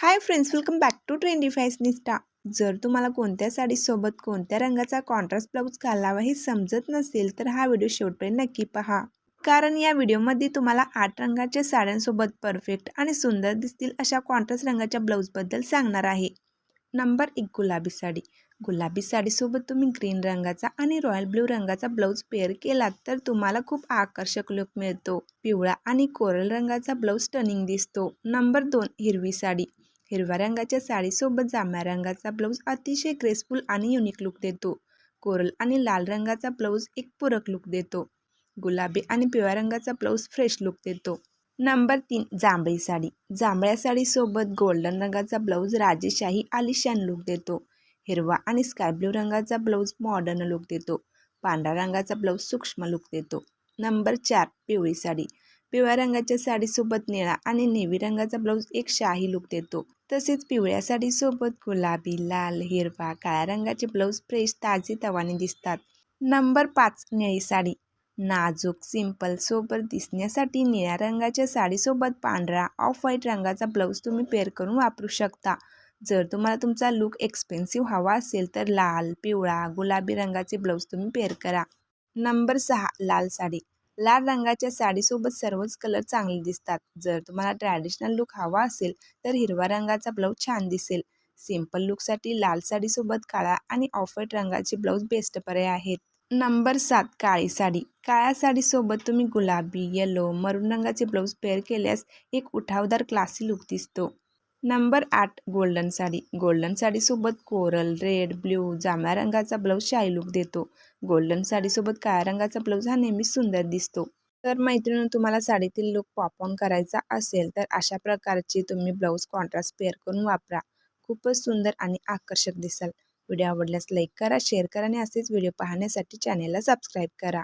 Hi friends welcome back to Trendy Fashionista जर तुम्हाला कोणत्या साडीसोबत कोणत्या रंगाचा कॉन्ट्रास्ट ब्लाऊज घालावा हे समजत नसेल तर हा व्हिडिओ शेवटपर्यंत नक्की पहा. कारण या व्हिडिओमध्ये तुम्हाला आठ रंगाच्या साड्यांसोबत परफेक्ट आणि सुंदर दिसतील अशा कॉन्ट्रास्ट रंगाच्या ब्लाऊजबद्दल सांगणार आहे. नंबर एक गुलाबी साडी. गुलाबी साडीसोबत तुम्ही ग्रीन रंगाचा आणि रॉयल ब्ल्यू रंगाचा ब्लाऊज पेअर केलात तर तुम्हाला खूप आकर्षक लुक मिळतो. पिवळा आणि कोरल रंगाचा ब्लाऊज टर्निंग दिसतो. नंबर दोन हिरवी साडी. हिरव्या रंगाच्या साडीसोबत जांभळ्या रंगाचा ब्लाऊज अतिशय ग्रेसफुल आणि युनिक लुक देतो. कोरल आणि लाल रंगाचा ब्लाऊज एक पूरक लुक देतो. गुलाबी आणि पिवळ्या रंगाचा ब्लाऊज फ्रेश लुक देतो. नंबर तीन जांभळी साडी. जांभळ्या साडीसोबत गोल्डन रंगाचा ब्लाऊज राजेशाही आलिशान लुक देतो. हिरवा आणि स्काय ब्ल्यू रंगाचा ब्लाऊज मॉडर्न लुक देतो. पांढऱ्या रंगाचा ब्लाऊज सूक्ष्म लुक देतो. नंबर चार पिवळी साडी. पिवळ्या रंगाच्या साडीसोबत निळा आणि नेव्ही रंगाचा ब्लाऊज एक शाही लुक देतो. तसेच पिवळ्या साडीसोबत गुलाबी लाल हिरवा काळ्या रंगाचे ब्लाऊज फ्रेश ताजे तवाने दिसतात. नंबर पाच निळी साडी. नाजूक सिंपल सोबत दिसण्यासाठी निळ्या रंगाच्या साडीसोबत पांढरा ऑफ व्हाईट रंगाचा ब्लाऊज तुम्ही पेअर करून वापरू शकता. जर तुम्हाला तुमचा लुक एक्सपेन्सिव्ह हवा असेल तर लाल पिवळा गुलाबी रंगाचे ब्लाऊज तुम्ही पेअर करा. नंबर सहा लाल साडी. लाल रंगाच्या साडीसोबत सर्वच कलर चांगले दिसतात. जर तुम्हाला ट्रॅडिशनल लुक हवा असेल तर हिरवा रंगाचा ब्लाऊज छान दिसेल. सिंपल लुकसाठी लाल साडीसोबत काळा आणि ऑफ व्हाईट रंगाचे ब्लाऊज बेस्ट पर्याय आहेत. नंबर सात काळी साडी. काळ्या साडीसोबत तुम्ही गुलाबी येलो मरून रंगाचे ब्लाऊज पेअर केल्यास एक उठावदार क्लासी लुक दिसतो. नंबर आठ गोल्डन साडी. गोल्डन साडीसोबत कोरल रेड ब्ल्यू जांभळ्या रंगाचा ब्लाऊज शाही लुक देतो. गोल्डन साडीसोबत काळ्या रंगाचा ब्लाऊज हा नेहमीच सुंदर दिसतो. तर मैत्रिणी तुम्हाला साडीतील लुक पॉप ऑन करायचा असेल तर अशा प्रकारचे तुम्ही ब्लाऊज कॉन्ट्रास्ट पेअर करून वापरा. खूपच सुंदर आणि आकर्षक दिसाल. व्हिडिओ आवडल्यास लाईक करा शेअर करा आणि असेच व्हिडिओ पाहण्यासाठी चॅनेलला सबस्क्राईब करा.